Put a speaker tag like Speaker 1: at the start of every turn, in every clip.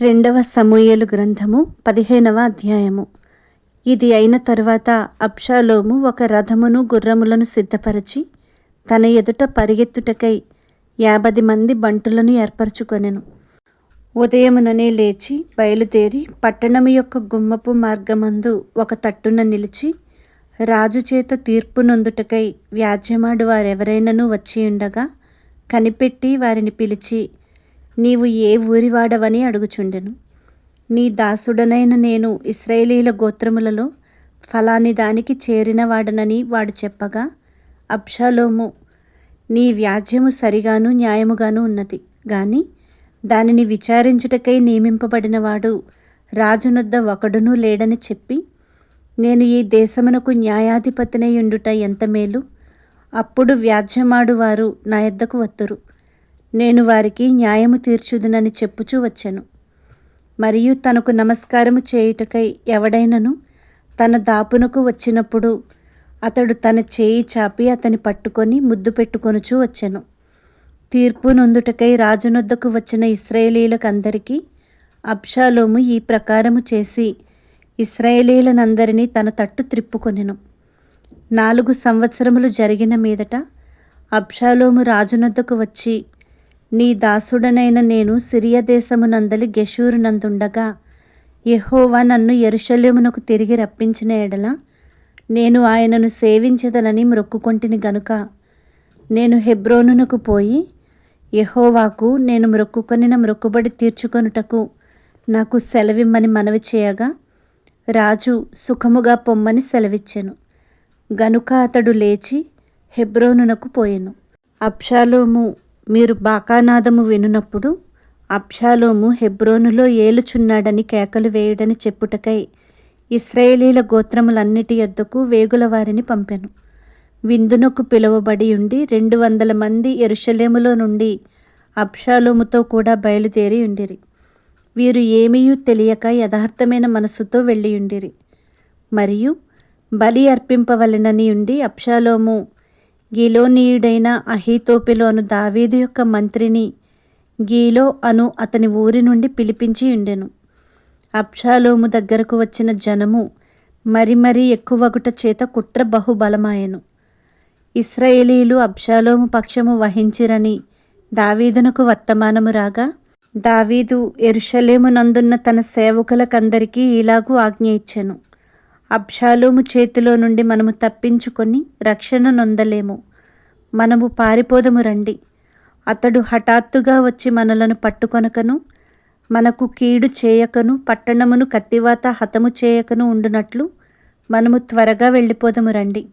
Speaker 1: రెండవ సమూయలు గ్రంథము పదిహేనవ అధ్యాయము. ఇది అయిన తరువాత అబ్షాలోము ఒక రథమును గుర్రములను సిద్ధపరచి తన ఎదుట పరిగెత్తుటకై యాభై మంది బంటులను ఏర్పరచుకొనెను. ఉదయముననే లేచి బయలుదేరి పట్టణము యొక్క గుమ్మపు మార్గమందు ఒక తట్టున నిలిచి రాజు చేత తీర్పు నొందుటకై వ్యాజ్యమాడు వారెవరైనను వచ్చి ఉండగా కనిపెట్టి వారిని పిలిచి నీవు ఏ ఊరివాడవని అడుగుచుండెను. నీ దాసుడనైన నేను ఇస్రాయేలీల గోత్రములలో ఫలాని దానికి చేరినవాడనని వాడు చెప్పగా అబ్షాలోము నీ వ్యాజ్యము సరిగాను న్యాయముగాను ఉన్నది. గాని దానిని విచారించుటకై నియమింపబడినవాడు రాజునొద్ద ఒకడునూ లేడని చెప్పి నేను ఈ దేశమునకు న్యాయాధిపతినై ఉండుట ఎంత మేలు? అప్పుడు వ్యాజ్యమాడు వారు నా యొద్దకు వత్తురు. నేను వారికి న్యాయము తీర్చుదునని చెప్పుచూ వచ్చెను. మరియు తనకు నమస్కారము చేయుటకై ఎవడైనను తన దాపునకు వచ్చినప్పుడు అతడు తన చేయి చాపి అతని పట్టుకొని ముద్దు పెట్టుకొనుచూ వచ్చెను. తీర్పు నొందుటకై రాజునొద్దకు వచ్చిన ఇస్రాయేలీలకందరికీ అబ్షాలోము ఈ ప్రకారము చేసి ఇస్రాయేలీలనందరినీ తన తట్టు త్రిప్పుకొనెను. నాలుగు సంవత్సరములు జరిగిన మీదట అబ్షాలోము రాజునొద్దకు వచ్చి నీ దాసుడనైన నేను సిరియా దేశమునందలి గెషూరునందుండగా యహోవా నన్ను ఎరుషలేమునకు తిరిగి రప్పించిన ఎడల నేను ఆయనను సేవించదనని మ్రొక్కుకొంటిని గనుక. నేను హెబ్రోనునకు పోయి యహోవాకు నేను మ్రొక్కుకొనిన మ్రొక్కుబడి తీర్చుకొనుటకు నాకు సెలవిమ్మని మనవి చేయగా రాజు సుఖముగా పొమ్మని సెలవిచ్చెను. గనుక అతడు లేచి హెబ్రోనునకు పోయెను. అప్షాలోము మీరు బాకానాదము వినునప్పుడు అబ్షాలోము హెబ్రోనులో ఏలుచున్నాడని కేకలు వేయుడని చెప్పుటకై ఇస్రాయేలీల గోత్రములన్నిటి యొద్దకు వేగుల వారిని పంపెను. విందునకు పిలువబడి ఉండి రెండు వందల మంది ఎరుషలేములో నుండి అబ్షాలోముతో కూడా బయలుదేరి ఉండిరి. వీరు ఏమీయూ తెలియక యథార్థమైన మనస్సుతో వెళ్ళి ఉండిరి. మరియు బలి అర్పింపవలెనని ఉండి అబ్షాలోము గీలోనీయుడైన అహీతోపెలు అను దావీదు యొక్క మంత్రిని గీలో అను అతని ఊరి నుండి పిలిపించి ఉండెను. అబ్షాలోము దగ్గరకు వచ్చిన జనము మరి మరీ ఎక్కువగుట చేత కుట్ర బహుబలమాయెను. ఇస్రాయేలీలు అబ్షాలోము పక్షము వహించిరని దావీదునకు వర్తమానము రాగా దావీదు ఎరుషలేమునందున్న తన సేవకులకందరికీ ఇలాగూ ఆజ్ఞ ఇచ్చెను. అబ్షాలోము చేతిలో నుండి మనము తప్పించుకొని రక్షణ నొందలేము. మనము పారిపోదము రండి. అతడు హఠాత్తుగా వచ్చి మనలను పట్టుకొనకను మనకు కీడు చేయకను పట్టణమును కత్తివాత హతము చేయకను ఉండునట్లు మనము త్వరగా వెళ్ళిపోదము రండి.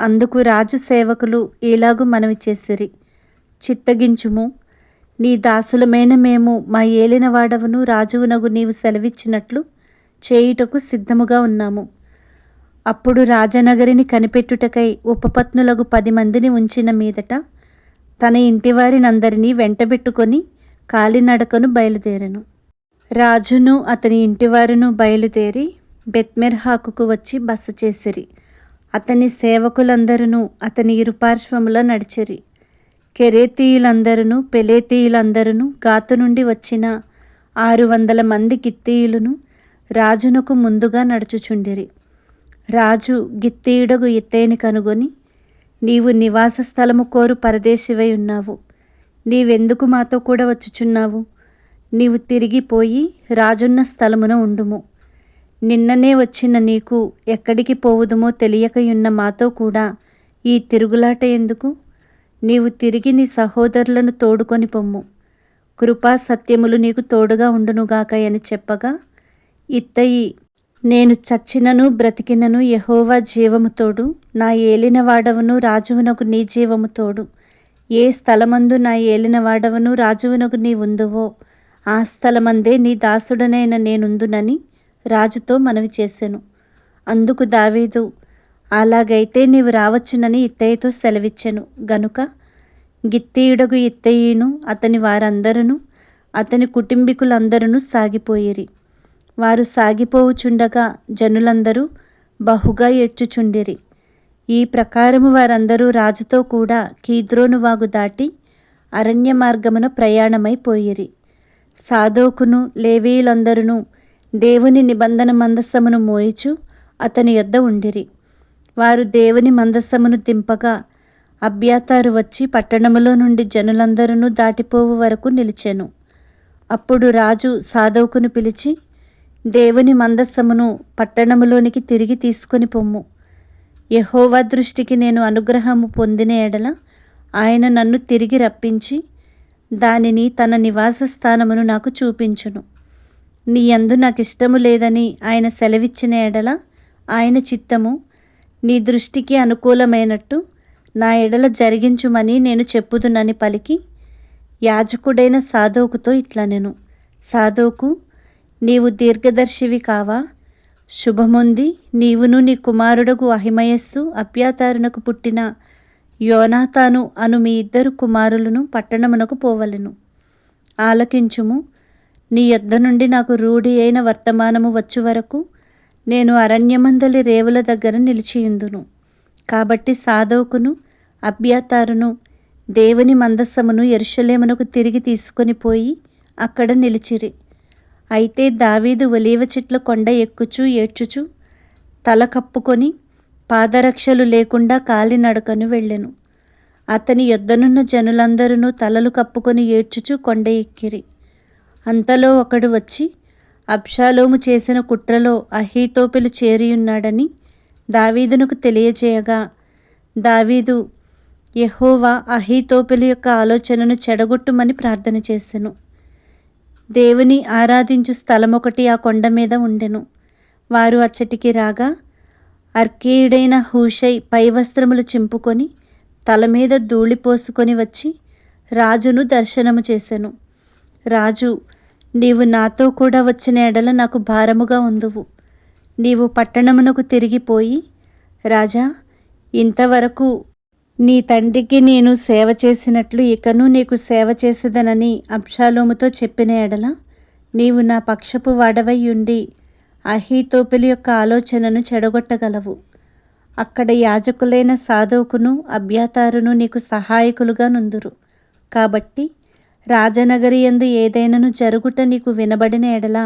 Speaker 1: అందుకు రాజు సేవకులు ఇలాగు మనవి చేసిరి. చిత్తగించుము. నీ దాసులమైన మేము మా ఏలినవాడవును రాజువునగు నీవు సెలవిచ్చినట్లు చేయుటకు సిద్ధముగా ఉన్నాము. అప్పుడు రాజనగరిని కనిపెట్టుటకై ఉపపత్నులకు పది మందిని ఉంచిన మీదట తన ఇంటివారినందరినీ వెంటబెట్టుకొని కాలినడకను బయలుదేరను. రాజును అతని ఇంటివారును బయలుదేరి బెత్మెర్హాకుకు వచ్చి బస చేసిరి. అతని సేవకులందరూ అతని ఇరుపార్శ్వముల నడిచిరి. కెరేతీయులందరూ పెలేతీయులందరూ గాతు నుండి వచ్చిన ఆరు వందల మంది కిత్తీయులను రాజునకు ముందుగా నడుచుచుండిరి. రాజు గిత్తీయుడగు ఇత్తేని కనుగొని నీవు నివాస స్థలము కోరు పరదేశివై ఉన్నావు. నీవెందుకు మాతో కూడా వచ్చుచున్నావు? నీవు తిరిగిపోయి రాజున్న స్థలమున ఉండుము. నిన్ననే వచ్చిన నీకు ఎక్కడికి పోవుదుమో తెలియకయున్న మాతో కూడా ఈ తిరుగులాట ఎందుకు? నీవు తిరిగి నీ సహోదరులను తోడుకొని పొమ్ము. కృపా సత్యములు నీకు తోడుగా ఉండునుగాక అని చెప్పగా ఇత్తయి. నేను చచ్చినను బ్రతికినను యహోవా జీవముతోడు. నా ఏలినవాడవును రాజువునకు నీ జీవముతోడు. ఏ స్థలమందు నా ఏలినవాడవును రాజువునకు నీ ఉందువో ఆ స్థలమందే నీ దాసుడనైన నేనుందునని రాజుతో మనవి చేశాను అందుకు దావీదు అలాగైతే నీవు రావచ్చునని ఇత్తయ్యతో సెలవిచ్చెను. గనుక గిత్తీయుడగు ఇత్తయ్యను అతని వారందరూ అతని కుటుంబీకులందరూ సాగిపోయిరి. వారు సాగిపోవుచుండగా జనులందరూ బహుగా ఎడ్చుచుండిరి ఈ ప్రకారము వారందరూ రాజుతో కూడా కీద్రోను వాగు దాటి అరణ్య మార్గమున ప్రయాణమైపోయిరి సాధోకును లేవీయులందరూ దేవుని నిబంధన మందస్సమును మోయిచు అతని యొద్ద ఉండిరి. వారు దేవుని మందస్సమును దింపగా అభ్యాతారు వచ్చి పట్టణములో నుండి జనులందరూ దాటిపోవు వరకు నిలిచెను. అప్పుడు రాజు సాధవుకును పిలిచి దేవుని మందస్సమును పట్టణములోనికి తిరిగి తీసుకొని పొమ్ము. యహోవా దృష్టికి నేను అనుగ్రహము పొందిన ఎడల ఆయన నన్ను తిరిగి రప్పించి దానిని తన నివాస స్థానమును నాకు చూపించును. నీ అందు నాకు ఇష్టము లేదని ఆయన సెలవిచ్చిన ఎడల ఆయన చిత్తము నీ దృష్టికి అనుకూలమైనట్టు నా ఎడల జరిగించుమని నేను చెప్పుదునని పలికి యాజకుడైన సాధోకుతో ఇట్లా నేను సాధోకు నీవు దీర్ఘదర్శివి కావా? శుభముంది. నీవును నీ కుమారుడకు అహిమయస్సు అప్యాతారునకు పుట్టిన యోనాతాను అను మీ ఇద్దరు కుమారులను పట్టణమునకు పోవలెను. ఆలకించుము. నీ యొద్ద నుండి నాకు రూఢి అయిన వర్తమానము వచ్చు వరకు నేను అరణ్యమందలి రేవుల దగ్గర నిలిచియుందును. కాబట్టి సాధవుకును అభ్యాతారును దేవుని మందస్సమును ఎరుషలేమునకు తిరిగి తీసుకొని పోయి అక్కడ నిలిచిరి. అయితే దావీదు ఒలీవ చెట్ల కొండ ఎక్కుచూ ఏడ్చుచు తల కప్పుకొని పాదరక్షలు లేకుండా కాలినడకను వెళ్ళెను. అతని యొద్దనున్న జనులందరూ తలలు కప్పుకొని ఏడ్చుచు కొండ ఎక్కిరి. అంతలో ఒకడు వచ్చి అబ్షాలోము చేసిన కుట్రలో అహీతోపెలు చేరియున్నాడని దావీదునకు తెలియజేయగా దావీదు యహోవా అహీతోపెలు యొక్క ఆలోచనను చెడగొట్టుమని ప్రార్థన చేశాను దేవుని ఆరాధించు స్థలం ఒకటి ఆ కొండ మీద ఉండెను. వారు అచ్చటికి రాగా అర్కేయుడైన హూషై పై వస్త్రములు చింపుకొని తల మీద ధూళి పోసుకొని వచ్చి రాజును దర్శనము చేశాను రాజు నీవు నాతో కూడా వచ్చిన ఎడల నాకు భారముగా ఉందువు. నీవు పట్టణమునకు తిరిగిపోయి రాజా ఇంతవరకు నీ తండ్రికి నేను సేవ చేసినట్లు ఇకను నీకు సేవ చేసేదనని అబ్షాలోముతో చెప్పిన ఎడల నీవు నా పక్షపు వాడవై ఉండి అహీతోపిలి యొక్క ఆలోచనను చెడగొట్టగలవు. అక్కడ యాజకులైన సాధోకును అభ్యాతారును నీకు సహాయకులుగా నుందురు. కాబట్టి రాజనగరి ఎందు ఏదైనాను జరుగుట నీకు వినబడిన ఎడల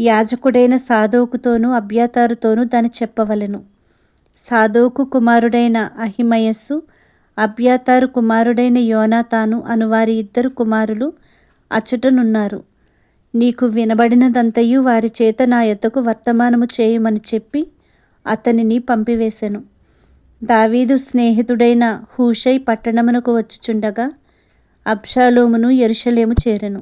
Speaker 1: యాజకుడైన సాధోకుతోనూ అభ్యాతారుతోనూ దాని చెప్పవలెను. సాధోకు కుమారుడైన అహిమయస్సు అభ్యాతారు కుమారుడైన యోనాతాను అను వారి ఇద్దరు కుమారులు అచ్చటనున్నారు. నీకు వినబడినదంతయు వారి చేత నా ఎద్దకు వర్తమానము చేయమని చెప్పి అతనిని పంపివేశెను దావీదు స్నేహితుడైన హూషై పట్టణమునకు వచ్చుచుండగా అబ్షాలోమును ఎరుషలేము చేరెను.